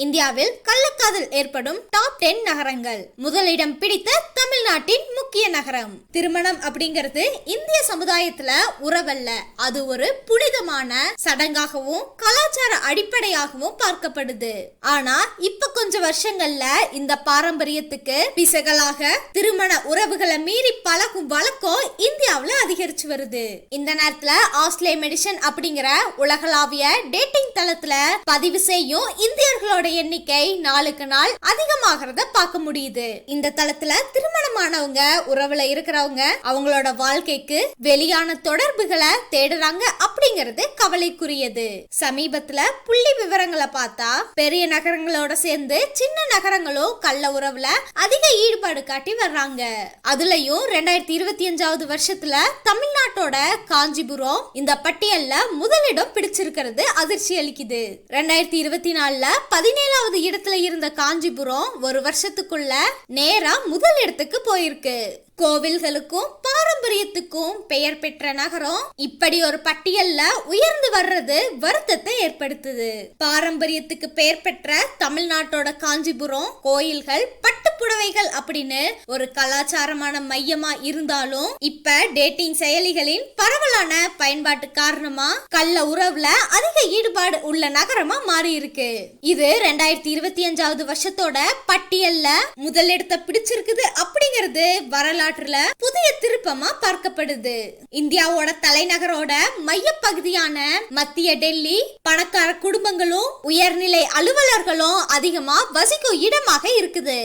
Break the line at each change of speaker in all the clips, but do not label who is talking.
இந்தியாவில் கள்ளக்காதல் ஏற்படும் top ten நகரங்கள். முதலிடம் பிடித்த தமிழ்நாட்டின் முக்கிய நகரம். திருமணம் அப்படிங்கிறது இந்திய சமுதாயத்துல உறவல்ல. அது ஒரு புனிதமான சடங்காகவும் கலாச்சார அடிப்படையாகவும் பார்க்கப்படுது. ஆனா இப்ப கொஞ்சம் வருஷங்கள்ல இந்த பாரம்பரியத்துக்கு பிசகலாக திருமண உறவுகளை மீறி பழகும் வழக்கம் இந்தியாவில் அதிகரிச்சு வருது. இந்த நேரத்துல ஆஸ்லே மெடிசன் அப்படிங்கிற உலகளாவிய டேட்டிங் தளத்துல பதிவு செய்யும் இந்தியர்களோட எண்ணிக்கை நாளுக்கு நாள் அதிகமாகிறத பார்க்க முடியுது. இந்த தளத்துல திருமணமானவங்க உறவுல இருக்கிறவங்க அவங்களோட வாழ்க்கைக்கு வெளியான தொடர்புகளை தேடுறாங்க அப்படிங்கிறது கவலைக்குரியது. சமீபத்துல புள்ளி விவரங்களை பார்த்தா பெரிய நகரங்களோட சேர்ந்து சின்ன நகரங்களும் கள்ள உறவுல அதிக ஈடுபாடு காட்டி வர்றாங்க. அதுலயும் ரெண்டாயிரத்தி இருபத்தி அஞ்சாவது வருஷத்துல தமிழ்நாட்டோட காஞ்சிபுரம் இந்த பட்டியல்ல முதலிடம் பிடிச்சிருக்கிறது அதிர்ச்சி அளிக்குது. ரெண்டாயிரத்தி இருபத்தி நாலுல பதினேழாவது இடத்துல இருந்த காஞ்சிபுரம் ஒரு வருஷத்துக்குள்ள நேரா முதல் இடத்துக்கு போயிருக்கு. கோவில்களுக்கும் பாரம்பரியத்துக்கும் பெயர் பெற்ற நகரம் இப்படி ஒரு பட்டியல்ல உயர்ந்து வர்றது வருத்தத்தை ஏற்படுத்துது. பாரம்பரியத்துக்கு பெயர் பெற்ற தமிழ்நாட்டோட காஞ்சிபுரம் கோயில்கள் புடவைகள் அப்படின்னு ஒரு கலாச்சாரமான மையமா இருந்தாலும் இப்ப டேட்டிங் செயலிகளின் பரவலான பயன்பாட்டு காரணமா கள்ள உறவுல அதிக ஈடுபாடு உள்ள நகரமா மாறி இருக்கு இது ரெண்டாயிரத்தி இருபத்தி அஞ்சாவது வருஷத்தோட பட்டியல்ல முதலிடத்தை பிடிச்சிருக்குது அப்படிங்கிறது வரலாற்றுல புதிய திருப்பமா பார்க்கப்படுது. இந்தியாவோட தலைநகரோட மைய பகுதியான மத்திய டெல்லி பணக்கார குடும்பங்களும் உயர்நிலை அலுவலர்களும் அதிகமா வசிக்கும் இடமாக இருக்குது.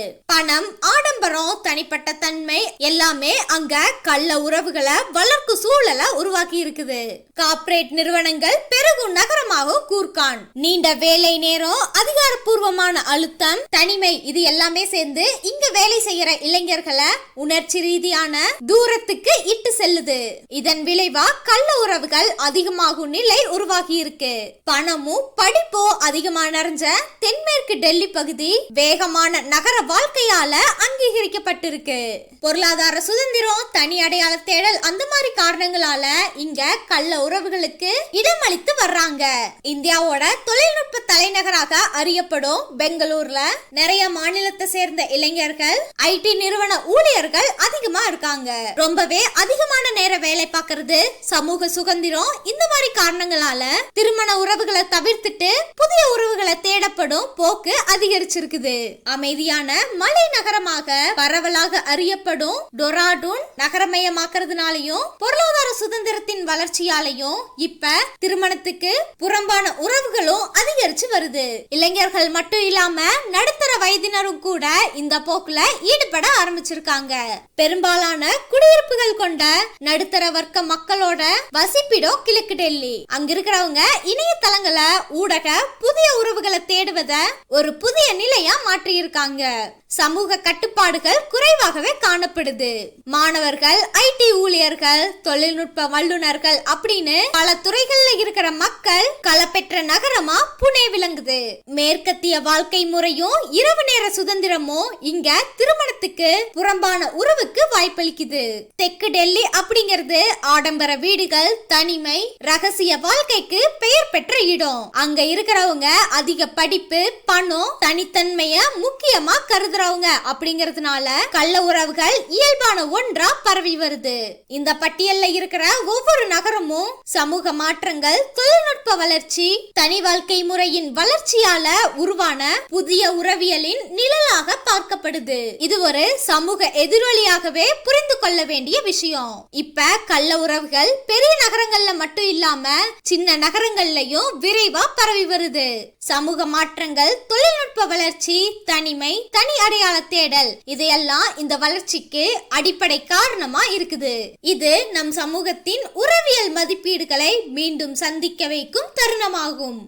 பணம் ஆடம்பரம் தனிப்பட்ட தன்மை எல்லாமே அங்க கள்ள உறவுகளை வளர்க்கும் சூழலை உருவாக்கி இருக்குது. கார்ப்பரேட் நிறுவனங்கள் பெருகும் நகரமாக கூர்கான். நீண்ட வேலை நேரம் அதிகாரப்பூர்வமான அழுத்தம் தனிமை இது எல்லாமே சேர்ந்து இங்க வேலை செய்யற இளைஞர்களை உணர்ச்சி ரீதியான தூரத்துக்கு இட்டு செல்லுது. இதன் விளைவா கள்ள உறவுகள் அதிகமாகும் நிலை உருவாகி இருக்கு பணமும் படிப்பும் அதிகமா நிறைஞ்ச தென்மேற்கு டெல்லி பகுதி வேகமான நகர வாழ்க்கையால அங்கீகரிக்கப்பட்டிருக்கு. பொருளாதார சுதந்திரம் தனி அடையாள தேடல் அந்த மாதிரி காரணங்களால இங்க கள்ள உறவுகளுக்கு இடமளித்து வர்றாங்க. இந்தியாவோட தொழில்நுட்ப தலைநகராக அறியப்படும் பெங்களூர்ல நிறைய மாநிலத்தை சேர்ந்த இளைஞர்கள் ஐடி நிறுவன ஊழியர்கள் அதிகமா இருக்காங்க. ரொம்பவே அதிகமான நேரம் வேலை பார்க்கறது சமூக சுதந்திரம் இந்த மாதிரி காரணங்களால திருமண உறவுகளை தவிர்த்துட்டு புதிய உறவுகளை தேடப்படும் போக்கு அதிகரிச்சிருக்குது. அமைதியான மலை நகரமாக பரவலாக அறியப்படும் டொராடூன் நகரமயமாக்குறதுனாலையும் பொருளாதார சுதந்திரத்தின் வளர்ச்சியாலையும் இப்ப திருமணத்துக்கு புறம்பான உறவுகளும் அதிகரிச்சு வருது. இளைஞர்கள் மட்டும் இல்லாம நடுத்தர வயதினரும் கூட இந்த போக்குல ஈடுபட ஆரம்பிச்சிருக்காங்க. பெரும்பாலான குடியிருப்புகள் கொண்ட நடுத்தர வர்க்க மக்களோட வசிப்பிடம் கிழக்கு டெல்லி. அங்க இருக்கிறவங்க இணையதளங்களை ஊடக புதிய உறவுகளை தேடுவத ஒரு புதிய நிலையா மாற்றி இருக்காங்க சமூக கட்டுப்பாடுகள் குறைவாகவே காணப்படுது. மாணவர்கள் ஐடி ஊழியர்கள் தொழில்நுட்ப வல்லுநர்கள் அப்படின்னு பல துறைகள்ல இருக்கிற மக்கள் களப்பெற்ற நகரமா புனே விளங்குது. மேற்கத்திய வாழ்க்கை முறையும் இரவு நேர சுதந்திரமும் இங்க திருமணத்துக்கு புறம்பான உறவுக்கு வாய்ப்பளிக்குது. தெற்கு டெல்லி அப்படிங்கிறது ஆடம்பர வீடுகள் தனிமை ரகசிய வாழ்க்கைக்கு பெயர் பெற்ற இடம். அங்க இருக்கிறவங்க அதிக படிப்பு பணம் தனித்தன்மைய முக்கியமா கருதுறவங்க அப்படிங்கறதுனால கள்ள உறவுகள் இயல்பான ஒன்றா பரவி வருது. இந்த பட்டியல்ல இருக்கிற ஒவ்வொரு நகரமும் சமூக மாற்றங்கள் தொழில்நுட்ப வளர்ச்சி தனி வாழ்க்கை முறையின் வளர்ச்சியால உருவான புதிய உறவியலின் நிழலாக பார்க்கப்படுது. இது ஒரு சமூக எதிரொலியாகவே புரிந்து கொள்ள வேண்டிய விஷயம். இப்ப கள்ள உறவுகள் பெரிய நகரங்கள்ல மட்டும் இல்லாம சின்ன நகரங்கள்லயும் விரைவா பரவி வருது. சமூக மாற்றங்கள் தொழில்நுட்ப வளர்ச்சி தனிமை தனி அடையாள தேடல் இதையெல்லாம் இந்த வளர்ச்சிக்கு அடிப்படை காரணமா இருக்குது. இது நம் சமூகத்தின் உறவியல் மதிப்பீடுகளை மீண்டும் சந்திக்க வைக்கும் தருணமாகும்.